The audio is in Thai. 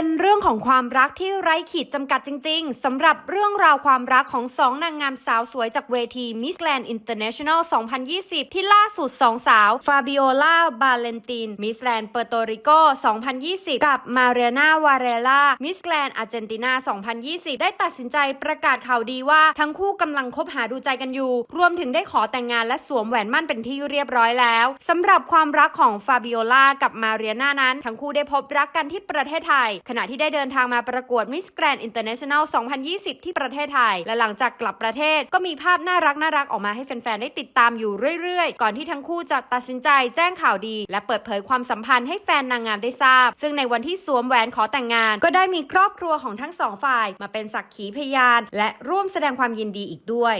เป็นเรื่องของความรักที่ไร้ขีดจำกัดจริง ๆสำหรับเรื่องราวความรักของสองนางงามสาวสวยจากเวที Miss Grand International 2020 ที่ล่าสุดสองสาว ฟาบิโอลา บาเลนติน Miss Grand เปอร์โตริโก2020 กับมาเรียนาวาเรล่า Miss Grand อาร์เจนตินา2020 ได้ตัดสินใจประกาศข่าวดีว่าทั้งคู่กำลังคบหาดูใจกันอยู่ รวมถึงได้ขอแต่งงานและสวมแหวนมั่นเป็นที่เรียบร้อยแล้วสำหรับความรักของฟาบิโอลากับมาเรียนานั้น ทั้งคู่ได้พบรักกันที่ประเทศไทยขณะที่ได้เดินทางมาประกวด Miss Grand International 2020 ที่ประเทศไทย และหลังจากกลับประเทศก็มีภาพน่ารักน่ารักออกมาให้แฟนๆ ได้ติดตามอยู่เรื่อยๆ ก่อนที่ทั้งคู่จะตัดสินใจแจ้งข่าวดี และเปิดเผยความสัมพันธ์ให้แฟนนางงามได้ทราบ ซึ่งในวันที่สวมแหวนขอแต่งงาน ก็ได้มีครอบครัวของทั้งสองฝ่าย มาเป็นสักขีพยาน และร่วมแสดงความยินดีอีกด้วย